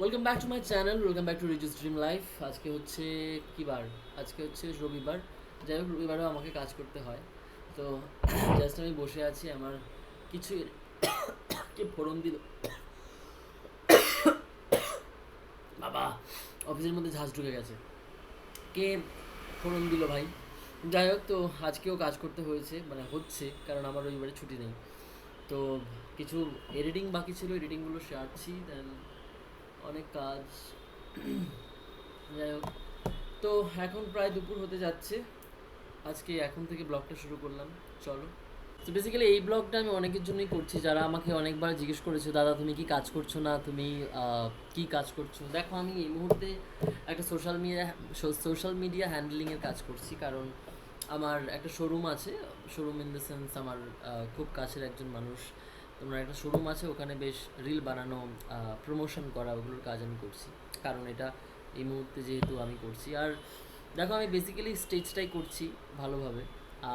Welcome back to my channel welcome back to Riju's dream life আজকে হচ্ছে কী বার? আজকে হচ্ছে রবিবার। যাই হোক, রবিবারেও আমাকে কাজ করতে হয়। তো জাস্ট আমি বসে আছি আমার কিছু কে ফোড়ন দিল। বাবা, অফিসের মধ্যে ঝাঁজ ঢুকে গেছে। কে ফোরন দিল ভাই? যাই হোক, তো আজকেও কাজ করতে হয়েছে মানে হচ্ছে, কারণ আমার রবিবারে ছুটি নেই। তো কিছু এডিটিং বাকি ছিল এডিটিংগুলো সারছি দেন অনেক কাজ। যাই হোক। তো এখন প্রায় দুপুর হতে যাচ্ছে। আজকে এখন থেকে ব্লগটা শুরু করলাম। চলো। তো বেসিক্যালি এই ব্লগটা আমি অনেকের জন্যই করছি। যারা আমাকে অনেকবার জিজ্ঞেস করেছে, দাদা, তুমি কি কাজ করছ না? তুমি কি কাজ করছ? দেখো, আমি এই মুহূর্তে একটা সোশ্যাল মিডিয়া সোশ্যাল মিডিয়া হ্যান্ডলিংয়ের কাজ করছি। কারণ আমার একটা শোরুম আছে। শোরুম ইন দ্য সেন্স আমার খুব কাছের একজন মানুষ। তোমার একটা শোরুম আছে, ওখানে বেশ রিল বানানো প্রমোশন করা, ওগুলোর কাজ আমি করছি। কারণ এটা এই মুহূর্তে যেহেতু আমি করছি। আর দেখো, আমি বেসিক্যালি স্টেজটাই করছি ভালোভাবে।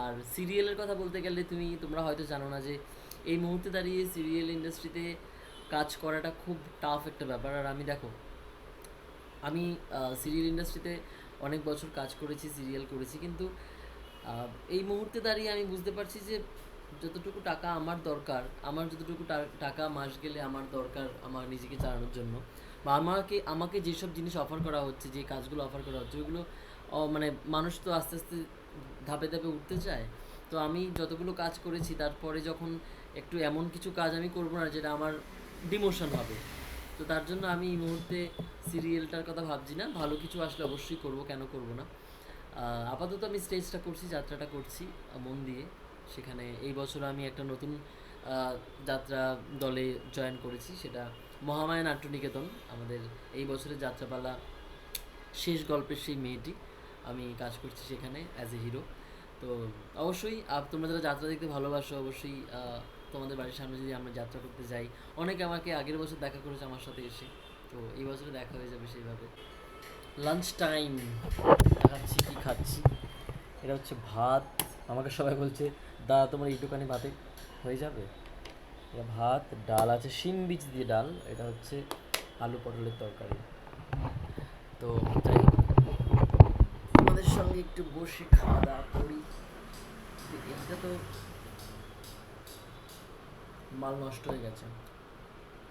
আর সিরিয়ালের কথা বলতে গেলে তুমি, তোমরা হয়তো জানো না যে, এই মুহূর্তে দাঁড়িয়ে সিরিয়াল ইন্ডাস্ট্রিতে কাজ করাটা খুব টাফ একটা ব্যাপার। আর আমি দেখো, আমি সিরিয়াল ইন্ডাস্ট্রিতে অনেক বছর কাজ করেছি সিরিয়াল করেছি। কিন্তু এই মুহূর্তে দাঁড়িয়ে আমি বুঝতে পারছি যে যতটুকু টাকা আমার দরকার, আমার যতটুকু টাকা মাস গেলে আমার দরকার আমার নিজেকে চালানোর জন্য বা আমাকে আমাকে যেসব জিনিস অফার করা হচ্ছে, যে কাজগুলো অফার করা হচ্ছে ওইগুলো মানে মানুষ তো আস্তে আস্তে ধাপে ধাপে উঠতে চায়। তো আমি যতগুলো কাজ করেছি, তারপরে যখন একটু এমন কিছু কাজ আমি করব না, যেটা আমার ডিমোশন হবে, তো তার জন্য আমি এই মুহূর্তে সিরিয়ালটার কথা ভাবছি না। ভালো কিছু আসলে অবশ্যই করব, কেন করব না। আপাতত আমি স্টেজটা করছি, যাত্রাটা করছি, মন দিয়ে। সেখানে এই বছর আমি একটা নতুন যাত্রা দলে জয়েন করেছি, সেটা মহামায়া নাট্যনিকেতন আমাদের এই বছরের যাত্রাপালা শেষ গল্পের সেই মেয়েটি, আমি কাজ করছি সেখানে অ্যাজ এ হিরো তো অবশ্যই তোমরা যারা যাত্রা দেখতে ভালোবাসো, অবশ্যই তোমাদের বাড়ির সামনে যদি আমরা যাত্রা করতে যাই, অনেকে আমাকে আগের বছর দেখা করেছে আমার সাথে এসে। তো এই বছরে দেখা হয়ে যাবে সেইভাবে। লাঞ্চ টাইম খাচ্ছি কি খাচ্ছি। এটা হচ্ছে ভাত। আমাকে সবাই বলছে দাদা তোমার একটুখানি ভাতে হয়ে যাবে। ভাত, ডাল আছে, শিম বীজ দিয়ে ডাল, এটা হচ্ছে আলু পটলের তরকারি। তো যাই হোক আমাদের সঙ্গে একটু বসে খাওয়া দাওয়া করি এটা তো মাল নষ্ট হয়ে গেছে।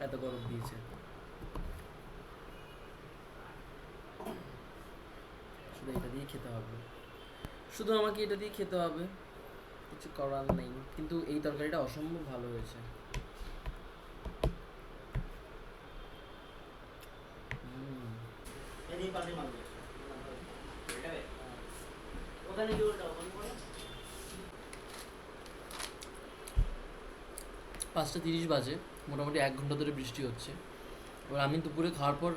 এত গরম দিয়েছে। শুধু এটা দিয়ে খেতে হবে। শুধু আমাকে এটা দিয়ে খেতে হবে। কিছু করার নেই। কিন্তু এই তরকারিটা অসম্ভব ভালো হয়েছে। হুম। পাঁচটা তিরিশ বাজে মোটামুটি এক ঘণ্টা ধরে বৃষ্টি হচ্ছে। এবার আমি দুপুরে খাওয়ার পর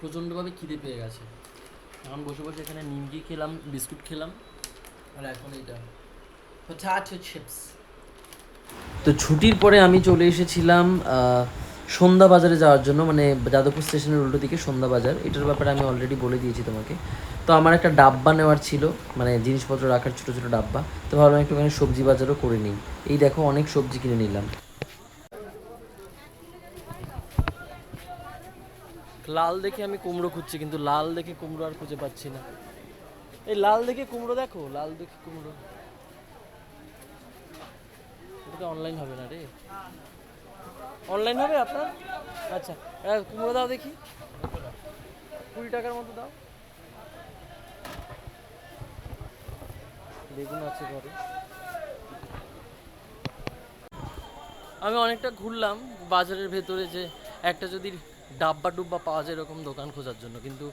প্রচণ্ডভাবে খিদে পেয়ে গেছে। এখন বসে বসে এখানে নিমকি খেলাম বিস্কুট খেলাম আর এখন এটা পটাটো চিপস তো ছুটির পরে আমি চলে এসেছিলাম সন্ধ্যা বাজারে যাওয়ার জন্য মানে যাদবপুর স্টেশনের উল্টো দিকে সন্ধ্যা বাজার এটার ব্যাপারে আমি অলরেডি বলে দিয়েছি তোমাকে। তো আমার একটা ডাব্বা নেওয়ার ছিল মানে জিনিসপত্র রাখার ছোটো ছোটো ডাব্বা। তো ভাবলাম একটুখানি সবজি বাজারও করে নিই। এই দেখো, অনেক সবজি কিনে নিলাম। লাল দেখে আমি কুমড়ো খুঁজছি, কিন্তু লাল দেখে কুমড়ো আর খুঁজে পাচ্ছি না। এই লাল দেখে কুমড়ো দেখো, লাল দেখে কুমড়ো। এটা অনলাইন হবে না রে। অনলাইন হবে আপনার? আচ্ছা কুমড়ো দাও দেখি। কুড়ি টাকার মতো দাও। বেগুন আছে ঘরে। আমি অনেকটা ঘুরলাম বাজারের ভেতরে যে একটা যদি ডাব্বা ডুব্বা পাওয়া যায় এরকম দোকান খোঁজার জন্য। কিন্তু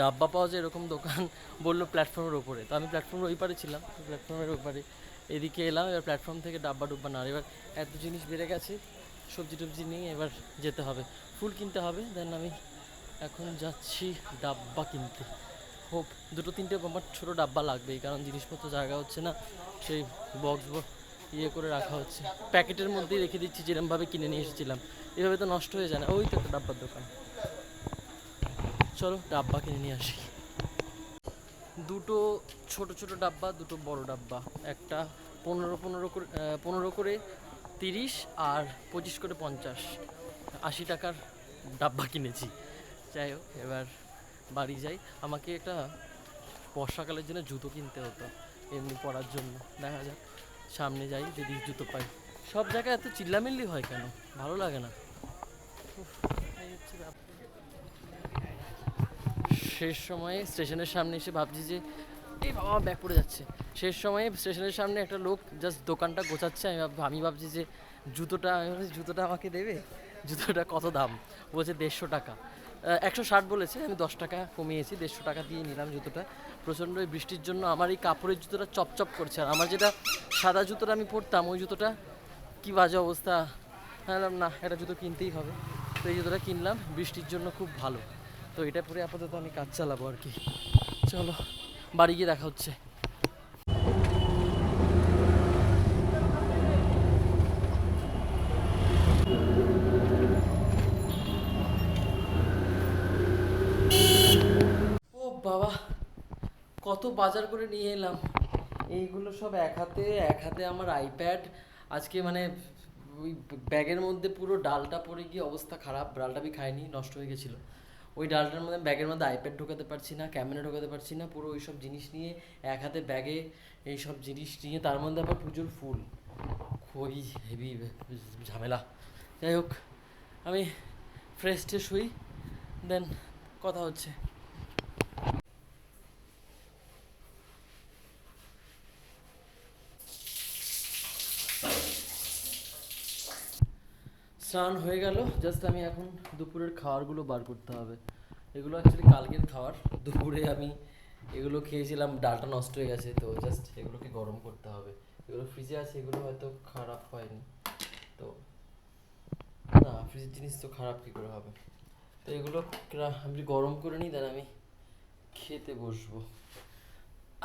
ডাব্বা পাওয়া যায় এরকম দোকান বলল প্ল্যাটফর্মের ওপরে তো আমি প্ল্যাটফর্মের ওই পারে ছিলাম। প্ল্যাটফর্মের ওপারে এদিকে এলাম, এবার প্ল্যাটফর্ম থেকে ডাব্বা ডুব্বা না এবার এত জিনিস বেড়ে গেছে, সবজি টবজি নিয়ে এবার যেতে হবে। ফুল কিনতে হবে দেন আমি এখন যাচ্ছি ডাব্বা কিনতে। হোপ দুটো তিনটে আমার ছোটো ডাব্বা লাগবেই, কারণ জিনিসপত্র জায়গা হচ্ছে না। সেই বক্স ইয়ে করে রাখা হচ্ছে। প্যাকেটের মধ্যেই রেখে দিচ্ছি, যেরমভাবে কিনে নিয়ে এসেছিলাম। এভাবে তো নষ্ট হয়ে যায় না। ওই তো একটা ডাব্বার দোকান। চলো, ডাব্বা কিনে নিয়ে আসি। দুটো ছোট ছোট ডাব্বা, দুটো বড় ডাব্বা। একটা পনেরো পনেরো করে পনেরো করে তিরিশ আর পঁচিশ করে পঞ্চাশ। আশি টাকার ডাব্বা কিনেছি। যাই হোক, এবার বাড়ি যাই। আমাকে একটা বর্ষাকালের জন্য জুতো কিনতে হতো, এমনি পরার জন্য। দেখা যাক। সামনে যাই, যদি জুতো পাই। সব জায়গায় এত চিল্লামিল্লি হয় কেন? ভালো লাগে না। শেষ সময়ে স্টেশনের সামনে এসে ভাবছি যে এই বাবা, ব্যাগ পড়ে যাচ্ছে। শেষ সময়ে স্টেশনের সামনে একটা লোক জাস্ট দোকানটা গোছাচ্ছে, আমি আমি ভাবছি যে, জুতোটা, আমি জুতোটা আমাকে দেবে? জুতোটা কত দাম? বলছে দেড়শো টাকা। একশো ষাট বলেছে, আমি দশ টাকা কমিয়েছি, দেড়শো টাকা দিয়ে নিলাম জুতোটা। প্রচণ্ড বৃষ্টির জন্য আমার এই কাপড়ের জুতোটা চপচপ করছে আর আমার যেটা সাদা জুতোটা আমি পরতাম, ওই জুতোটা কী বাজে অবস্থা? হ্যাঁ না একটা জুতো কিনতেই হবে। তো এই জুতোটা কিনলাম, বৃষ্টির জন্য খুব ভালো। তো এটা পরে আপাতত আমি কাজ চালাবো আর কি। চলো, বাড়ি গিয়ে দেখা হচ্ছে ও বাবা কত বাজার করে নিয়ে এলাম। এইগুলো সব এক হাতে এক হাতে আমার আইপ্যাড আজকে মানে ওই ব্যাগের মধ্যে পুরো ডালটা পড়ে গিয়ে অবস্থা খারাপ। ডালটা আমি খাইনি, নষ্ট হয়ে গেছিল। ওই ডালটার মধ্যে, ব্যাগের মধ্যে আইপ্যাড ঢোকাতে পারছি না ক্যামেরা ঢোকাতে পারছি না, পুরো ওই সব জিনিস নিয়ে এক হাতে ব্যাগে এই সব জিনিস নিয়ে, তার মধ্যে আবার পুজোর ফুল। খুবই হেভি ঝামেলা। যাই হোক, আমি ফ্রেশ ট্রেশ হই দেন কথা হচ্ছে। স্নান হয়ে গেল। জাস্ট আমি এখন দুপুরের খাবারগুলো বার করতে হবে। এগুলো অ্যাকচুয়ালি কালকের খাবার। দুপুরে আমি এগুলো খেয়েছিলাম, ডালটা নষ্ট হয়ে গেছে, তো জাস্ট এগুলোকে গরম করতে হবে। এগুলো ফ্রিজে আছে, এগুলো হয়তো খারাপ হয়নি। তো না ফ্রিজের জিনিস তো খারাপ কী করে হবে? তো এগুলো আমি গরম করে নিই দেন আমি খেতে বসবো।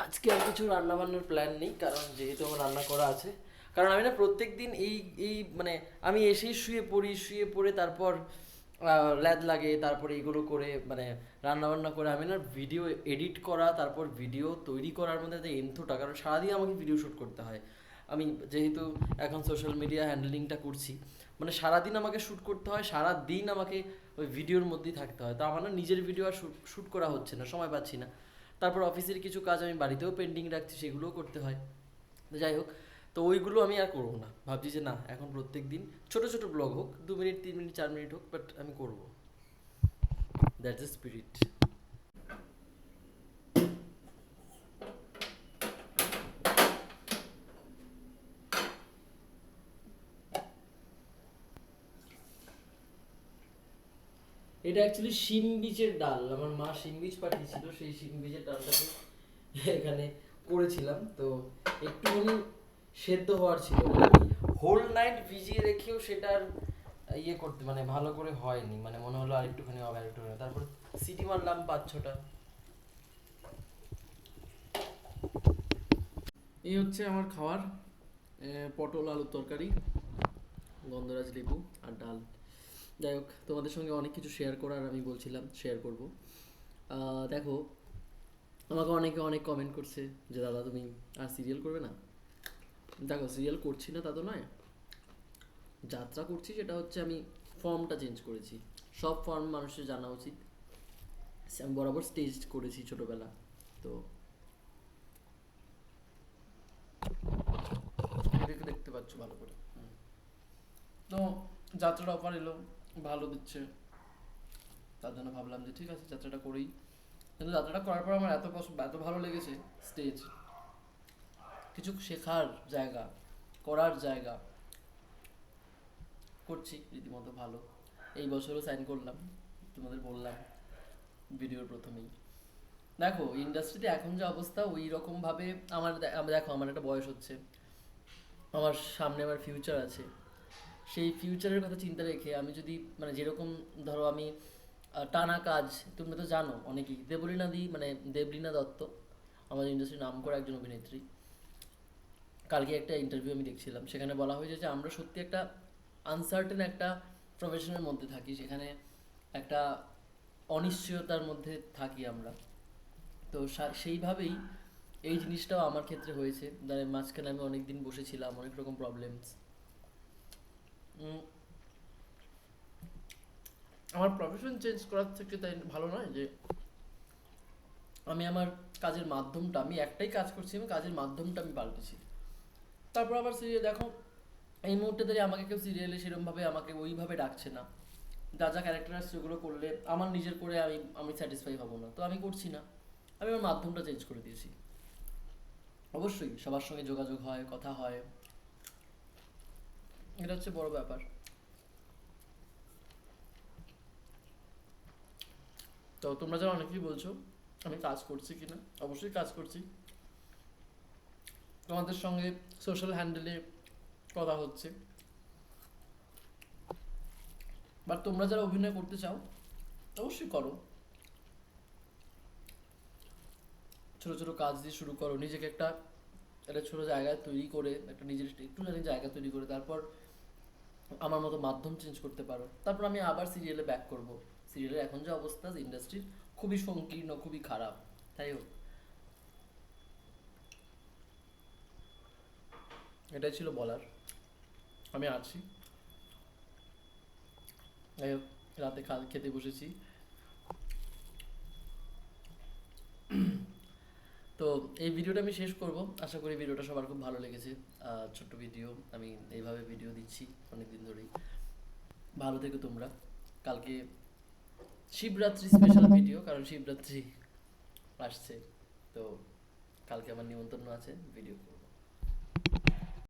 আজকে আর কিছু রান্নাবান্নার প্ল্যান নেই, কারণ যেহেতু আমার রান্না করা আছে কারণ আমি না প্রত্যেক দিন এই এই মানে আমি এসেই শুয়ে পড়ি, শুয়ে পড়ে তারপর ল্যাদ লাগে, তারপরে এগুলো করে মানে রান্না বান্না করে আমি না ভিডিও এডিট করা, তারপর ভিডিও তৈরি করার মধ্যে যে এন্থোটা, কারণ সারাদিন আমাকে ভিডিও শ্যুট করতে হয়। আমি যেহেতু এখন সোশ্যাল মিডিয়া হ্যান্ডলিংটা করছি মানে সারাদিন আমাকে শ্যুট করতে হয় সারা দিন আমাকে ওই ভিডিওর মধ্যেই থাকতে হয়। তো আমার না নিজের ভিডিও আর শ্যুট করা হচ্ছে না, সময় পাচ্ছি না। তারপর অফিসের কিছু কাজ আমি বাড়িতেও পেন্ডিং রাখছি, সেগুলোও করতে হয়। যাই হোক তো ওইগুলো আমি আর করব না। ভাবছি যে না, এখন প্রত্যেক দিন ছোটো ছোটো ব্লগ হোক, দু মিনিট, তিন মিনিট, চার মিনিট হোক বাট আমি করব। দ্যাটস দ্য স্পিরিট এটা অ্যাকচুয়ালি শিম বীজের ডাল। আমার মা শিম বীজ পাঠিয়েছিল, সেই শিম বীজের ডালটাকে এখানে করেছিলাম। তো একটুখানি সেদ্ধ হওয়ার ছিল। হোল নাইট ভিজিয়ে রেখেও সেটার ইয়ে করতে মানে ভালো করে হয়নি। মানে মনে হলো আর একটুখানি হবে আর একটুখানি তারপর সিটি মারলাম পাঁচ ছটা। এই হচ্ছে আমার খাওয়ার। পটল, আলুর তরকারি, গন্ধরাজ লেবু আর ডাল। যাই হোক, তোমাদের সঙ্গে অনেক কিছু শেয়ার করার আমি বলছিলাম শেয়ার করব। দেখো, আমাকে অনেকে অনেক কমেন্ট করছে যে, দাদা, তুমি আর সিরিয়াল করবে না? দেখো সিরিয়াল করছি না তা তো নয়। যাত্রা করছি সেটা হচ্ছে আমি ফর্মটা চেঞ্জ করেছি। সব ফর্ম মানুষের জানা উচিত। আমি বরাবর স্টেজ করেছি ছোটবেলা, তো দেখতে পাচ্ছ ভালো করে। তো যাত্রাটা অফার এলো, ভালো দিচ্ছে। তার জন্য ভাবলাম যে ঠিক আছে, যাত্রাটা করেই। কিন্তু যাত্রাটা করার পর আমার এত পছন্দ এত ভালো লেগেছে স্টেজ কিছু শেখার জায়গা, করার জায়গা করছি, রীতিমতো ভালো। এই বছরও সাইন করলাম, তোমাদের বললাম ভিডিওর প্রথমেই। দেখো ইন্ডাস্ট্রিতে এখন যে অবস্থা ওই রকমভাবে আমার দেখো, আমার একটা বয়স হচ্ছে। আমার সামনে আমার ফিউচার আছে। সেই ফিউচারের কথা চিন্তা রেখে আমি যদি মানে যেরকম ধরো আমি টানা কাজ তুমি তো জানো অনেকেই। দেবলীনা দি মানে দেবলীনা দত্ত, আমাদের ইন্ডাস্ট্রির নাম করা একজন অভিনেত্রী। কালকে একটা ইন্টারভিউ আমি দেখছিলাম, সেখানে বলা হয়েছে যে আমরা সত্যি একটা আনসার্টেন একটা প্রফেশনের মধ্যে থাকি সেখানে একটা অনিশ্চয়তার মধ্যে থাকি আমরা। তো সেইভাবেই এই জিনিসটাও আমার ক্ষেত্রে হয়েছে। যার মাঝখানে আমি অনেক দিন বসেছিলাম, অনেক রকম প্রবলেমস আমার প্রফেশন চেঞ্জ করার থেকে তাই ভালো নয় যে আমি আমার কাজের মাধ্যমটা, আমি একটাই কাজ করছি, আমি কাজের মাধ্যমটা আমি পাল্টেছি। তারপর আবার সিরিয়াল দেখো, এই মুহূর্তে দাঁড়িয়ে আমাকে কেউ সিরিয়ালে সেরকমভাবে আমাকে ওইভাবে ডাকছে না। যা যা ক্যারেক্টার আসছে ওগুলো করলে আমার নিজের করে আমি আমি স্যাটিসফাই হব না। তো আমি করছি না। আমি আমার মাধ্যমটা চেঞ্জ করে দিয়েছি। অবশ্যই সবার সঙ্গে যোগাযোগ হয়, কথা হয়। এটা হচ্ছে বড় ব্যাপার। তো তোমরা যারা অনেকেই বলছো, আমি কাজ করছি কিনা? অবশ্যই কাজ করছি। তোমাদের সঙ্গে সোশ্যাল হ্যান্ডেলে কথা হচ্ছে। বাট তোমরা যারা অভিনয় করতে চাও, অবশ্যই করো। ছোট ছোট কাজ দিয়ে শুরু করো। নিজেকে একটা একটা ছোট জায়গা তৈরি করে, একটা নিজের একটু জানি জায়গা তৈরি করে, তারপর আমার মতো মাধ্যম চেঞ্জ করতে পারো। তারপর আমি আবার সিরিয়ালে ব্যাক করব। সিরিয়ালের এখন যে অবস্থা ইন্ডাস্ট্রির খুবই সংকীর্ণ, খুবই খারাপ। তাই হোক। এটাই ছিল বলার। আমি আছি। যাই হোক, রাতে খা খেতে বসেছি। তো এই ভিডিওটা আমি শেষ করব। আশা করি ভিডিওটা সবার খুব ভালো লেগেছে। ছোট্ট ভিডিও। আমি এইভাবে ভিডিও দিচ্ছি অনেকদিন ধরেই। ভালো থেকো তোমরা। কালকে শিবরাত্রি স্পেশাল ভিডিও কারণ শিবরাত্রি আসছে। তো কালকে আমার নিমন্ত্রণ আছে ভিডিও